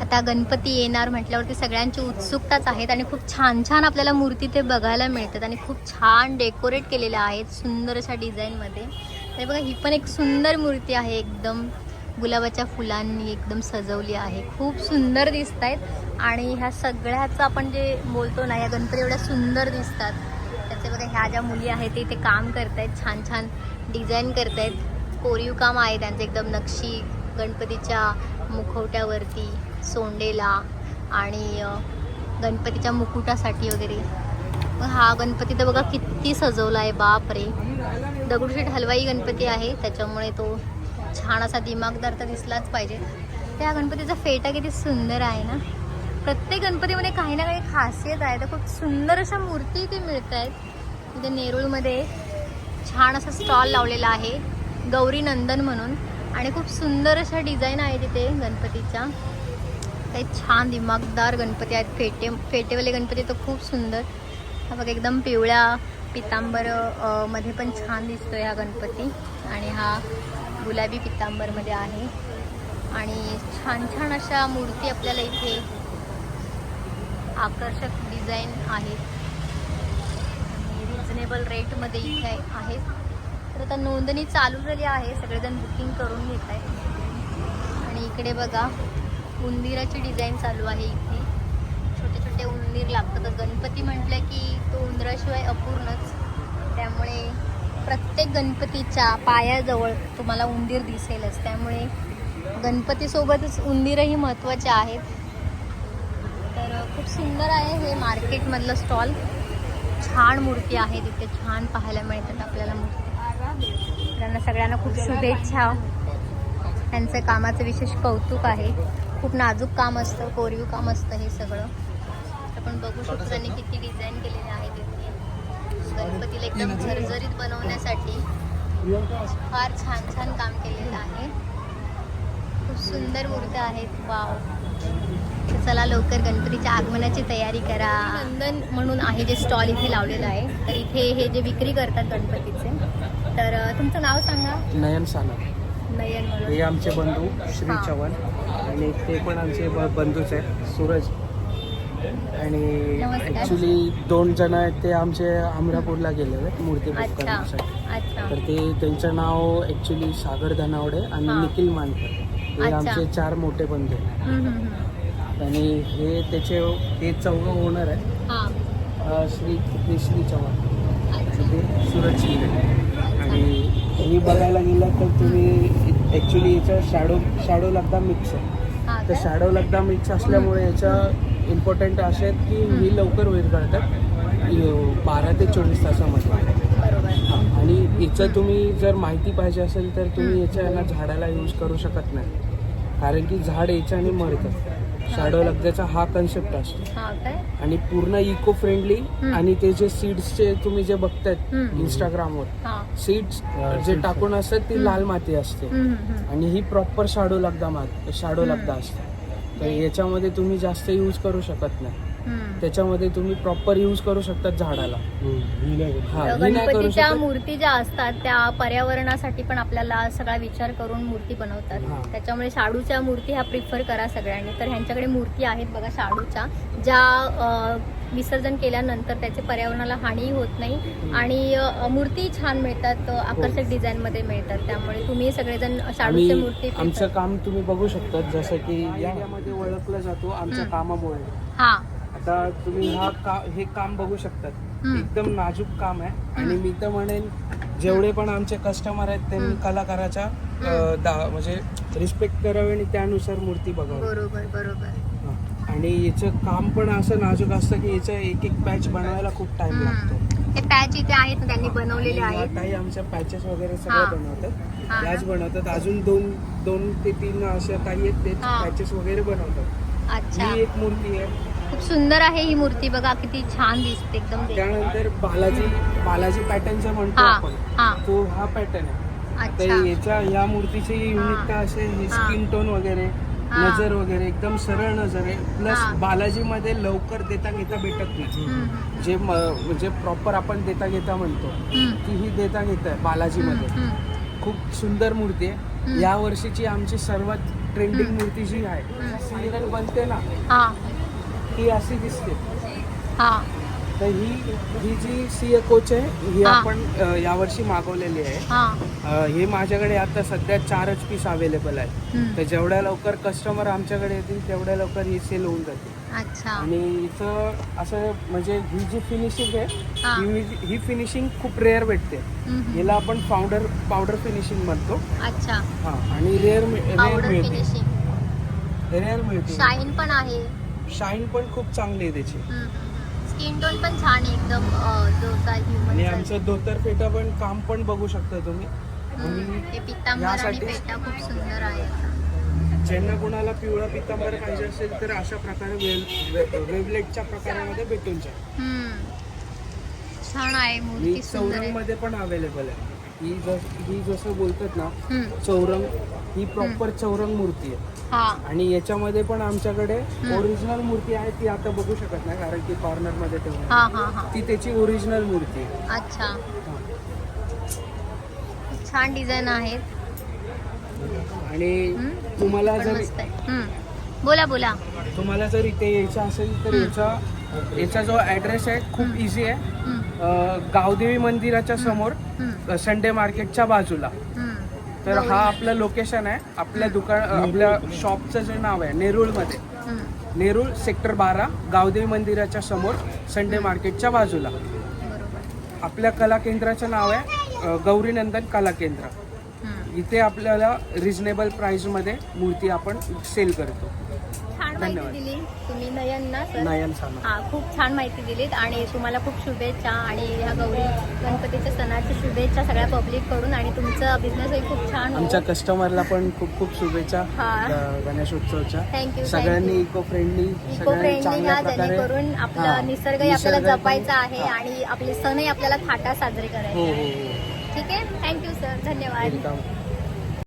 आता गणपती येणार म्हटल्यावरती सगळ्यांची उत्सुकताच आहेत आणि खूप छान छान आपल्याला मूर्ती ते बघायला मिळतात आणि खूप छान डेकोरेट केलेल्या आहेत सुंदर अशा डिझाईनमध्ये. तर बघा ही पण एक सुंदर मूर्ती आहे एकदम. गुलाबाच्या फुलांनी एकदम सजवली आहे. खूप सुंदर दिसत आहेत आणि ह्या सगळ्याचं आपण जे बोलतो ना या गणपती एवढ्या सुंदर दिसतात. त्याचे बघा ह्या ज्या मुली आहेत ते इथे काम करतायत छान छान डिझाईन करतायत. कोरीव काम आहे त्यांचं एकदम नक्षी गणपतीच्या मुखवट्यावरती. सोंडेला आणि गणपतीच्या मुकुटासाठी वगैरे. मग हा गणपती तर बघा किती सजवला आहे बाप रे दगडूशेठ हलवाई गणपती आहे त्याच्यामुळे तो छान असा दिमागदार तर दिसलाच पाहिजे. त्या गणपतीचा फेटा किती सुंदर आहे ना. प्रत्येक गणपतीमध्ये काही ना काही खासियत आहे तर खूप सुंदर अशा मूर्ती इथे मिळत आहेत इथे नेरूळमध्ये छान असा स्टॉल लावलेला आहे गौरी नंदन म्हणून. आणि खूप सुंदर अशा डिझाईन आहे तिथे गणपतीच्या. काही छान दिमागदार गणपती आहेत. फेटे फेटेवाले गणपती तर खूप सुंदर. हा बघा एकदम पिवळ्या पितांबरमध्ये पण छान दिसतोय हा गणपती. आणि हा गुलाबी पितांबरमध्ये आहे. आणि छान छान अशा मूर्ती आपल्याला इथे आकर्षक डिझाईन आहेत. आणि रिझनेबल रेटमध्ये इथे आहेत. तर आता नोंदणी चालू झाली आहे. सगळेजण बुकिंग करून घेत आहेत आणि इकडे बघा उंदीराची डिझाईन चालू आहे इथे. छोटे छोटे उंदीर लागतात. गणपती म्हटलं की तो उंदराशिवाय अपूर्णच. त्यामुळे प्रत्येक गणपतीच्या पायाजवळ तुम्हाला उंदीर दिसेलच. त्यामुळे गणपतीसोबतच उंदीरही महत्त्वाचे आहेत. तर खूप सुंदर आहे हे मार्केटमधलं स्टॉल छान मूर्ती आहे तिथे. छान पाहायला मिळतात आपल्याला मूर्ती. त्यांना सगळ्यांना खूप शुभेच्छा. त्यांचं कामाचं विशेष कौतुक आहे. खूप नाजूक काम असतं कोरीव काम असतं हे सगळं. आपण बघू शकतो त्यांनी किती डिझाईन केलेले आहेत इथे. गणपतीला एकदम झरझरीत बनवण्यासाठी फार छान छान काम केलेलं आहे. खूप सुंदर मूर्त्या आहेत. वाव. चला लवकर गणपतीच्या आगमनाची तयारी करा. नंदन म्हणून आहे जे स्टॉल इथे लावलेलं आहे. तर इथे हे जे विक्री करतात गणपतीचे. तर तुमचं नाव सांगा. नयन सानप. नयन हे आमचे बंधू श्री हा. चव्हाण. आणि ते पण आमचे ब- बंधूच आहेत सूरज. आणि नमस्कार. ॲक्च्युली दोन जण आहेत ते आमचे अमरापूरला गेले आहेत मूर्ती बुक अच्छा करण्यासाठी. अच्छा. तर ते त्यांचं नाव ॲक्च्युली सागर धनावडे आणि हा. निखिल मानकर. हे अच्छा. आमचे चार मोठे बंधू आहेत. हम्म, हम्म, हम्म. आणि हे त्याचे ते चौघं ओनर आहेत. हा. अं, श्री श्री चव्हाण. अच्छा ते सूरज शिंदे. आणि ही बघायला गेलं तर तुम्ही ॲक्च्युली याचं शॅडो शॅडो लगदा मिक्स आहे. तर? शॅडो लगदा मिक्स असल्यामुळे याच्या इम्पॉर्टंट असे आहेत की ही लवकर वेळ काढतात य- बारा ते चोवीस तासामध्ये. हा, आणि याचं तुम्ही जर माहिती पाहिजे असेल तर तुम्ही याच्या याला झाडाला यूज करू शकत नाही. कारण की झाड याच्याने मरतं शॅडो लगद्याचा हा कन्सेप्ट असतो. हा काय? आणि पूर्ण इको फ्रेंडली आणि ते जे सीड्सचे तुम्ही जे बघतायत हम्म. इंस्टाग्रामवर हा. सीड्स जे टाकून असतात ती लाल माती असते. हम्म, हम्म, हम्म. आणि ही प्रॉपर शाडो लगदा मात शाडो लगदा असते. तर याच्यामध्ये तुम्ही जास्त यूज करू शकत नाही. त्याच्यामध्ये तुम्ही प्रॉपर यूज करू शकतात झाडाला. हा तर ही नाही करू गणपतीच्या शकत. मूर्ती ज्या असतात त्या पर्यावरणासाठी पण आपल्याला सगळा विचार करून मूर्ती हा. बनवतात त्याच्यामुळे शाडूच्या मूर्ती ह्या प्रिफर करा सगळ्यांनी. तर ह्यांच्याकडे मूर्ती आहेत बघा शाडूच्या ज्या अ, विसर्जन केल्यानंतर त्याचे पर्यावरणाला हानी होत नाही आणि अ, मूर्ती छान मिळतात अ, आकर्षक डिझाईन मध्ये मिळतात. त्यामुळे तुम्ही सगळेजण शाडूच्या आम्ही मूर्ती prefer- आमचं काम तुम्ही बघू शकता जसं की या एरियामध्ये ओळखलं जातो आमच्या हम्म. कामामुळे. हा. आता तुम्ही हा का हे काम बघू शकतात हम्म. एकदम नाजूक काम आहे आणि मी तर म्हणेन जेवढे पण आमचे कस्टमर आहेत त्यांनी हम्म. कलाकाराच्या अं, दा- म्हणजे रिस्पेक्ट करावे आणि त्यानुसार मूर्ती बघावी बरोबर बरोबर हा. आणि याचं काम पण असं नाजूक असतं की याचं एक एक पॅच बनवायला खूप टाइम लागतो हम्म. हे पॅच इथे आहेत ना त्यांनी बनवलेले आणि आहेत काही आमच्या पॅचेस वगैरे हा. सगळं बनवतात त्याच ना? बनवतात अजून दोन दोन ते तीन अशा काही आहेत ते हा. पॅचेस वगैरे बनवतात अच्छा ही एक मूर्ती आहे खूप सुंदर आहे ही मूर्ती बघा किती छान दिसते एकदम. त्यानंतर बालाजी बालाजी पॅटर्न जो म्हणतो हा आपण हा तो हा पॅटर्न आहे अच्छा तर याच्या या मूर्तीची युनिकता असे हे हा. स्किन टोन वगैरे हा. नजर वगैरे एकदम सरळ नजर आहे प्लस हा. बालाजी मध्ये लवकर देता घेता भेटत नाही हम्म, जे म- म्हणजे प्रॉपर आपण देता घेता म्हणतो हम्म, ती ही देता घेता आहे बालाजी मध्ये हम्म, हम्म. खूप सुंदर मूर्ती आहे. या वर्षीची आमची सर्वात ट्रेंडिंग हम्म. मूर्ती जी आहे हम्म. सिरियल बनते ना हा ती अशी दिसते. हा. तर ही ही जी सी कोच आहे ही हा. आपण अ, यावर्षी मागवलेली आहे. हा. अ, हे माझ्याकडे आता सध्या चारच पीस अवेलेबल आहे हम्म. तर जेवढ्या लवकर कस्टमर आमच्याकडे येतील तेवढ्या लवकर ही सेल होऊन जाते अच्छा. आणि इथं असं म्हणजे ही जी फिनिशिंग आहे हा. ही ही फिनिशिंग खूप रेअर भेटते. हम्म. याला आपण पावडर पावडर फिनिशिंग म्हणतो. अच्छा. हा आणि रेअर रेअर पावडर मिळते. फिनिशिंग रेअर मिळते. शाईन पण आहे. शाईन पण खूप चांगली आहे त्याची. स्किन टोन पण छान आहे एकदम अं, जो काय आणि ह्युमन आमचं धोतर फेटा पण काम पण बघू शकता तुम्ही. आणि हे पितांबर आणि यासाठी- पेटा खूप सुंदर आहे. ज्यांना कोणाला पिवळा पितांबर पाहिजे असेल तर अशा प्रकारे वेल वेवलेटच्या प्रकारामध्ये भेटून जाईल. हम्म. छान आहे ही मूर्ती सुंदर आहे. चौरंगमध्ये पण अवेलेबल आहे. ही जस ही जसं बोलतात ना हम्म. चौरंग ही प्रॉपर चौरंग मूर्ती आहे. आणि याच्यामध्ये पण आमच्याकडे. ओरिजिनल मूर्ती आहे ती आता बघू शकत नाही कारण की कॉर्नरमध्ये हा हा हा ती त्याची ओरिजिनल मूर्ती अच्छा छान डिझाईन आहेत आणि. तुम्हाला जर. बोला बोला तुम्हाला जर इथे यायचं असेल तर. याचा याचा जो ॲड्रेस आहे खूप. इझी आहे गावदेवी मंदिराच्या समोर. संडे मार्केटच्या बाजूला. तर हा आपलं लोकेशन आहे. आपल्या दुकान आपल्या शॉपचं जे नाव आहे नेरूळमध्ये. नेरूळ सेक्टर बारा गावदेवी मंदिराच्या समोर संडे मार्केटच्या बाजूला. बरोबर. आपल्या कला केंद्राचं नाव आहे गौरीनंदन कला केंद्र. इथे आपल्याला रिझनेबल प्राईसमध्ये मूर्ती आपण सेल करतो. छान माहिती धन्यवाद. दिली. तुम्ही नयन ना सर नयन सामा. हा खूप छान माहिती दिलीत आणि तुम्हाला खूप शुभेच्छा आणि ह्या गौरी गणपतीच्या सणाच्या शुभेच्छा सगळ्या पब्लिककडून आणि तुमचा बिझनेसही खूप छान हो. आमच्या कस्टमरला पण खूप खूप शुभेच्छा हा. ग- गणेशोत्सवच्या थँक्यू सगळ्यांनी इको फ्रेंडली इको फ्रेंडली हा जेणेकरून आपलं हा. निसर्गही आपल्याला निसर्ग पण- जपायचा आहे हा. आणि आपले सणही आपल्याला थाटात साजरे हो करायचे हो आहे. हो ठीक आहे? थँक्यू सर धन्यवाद. वेलकम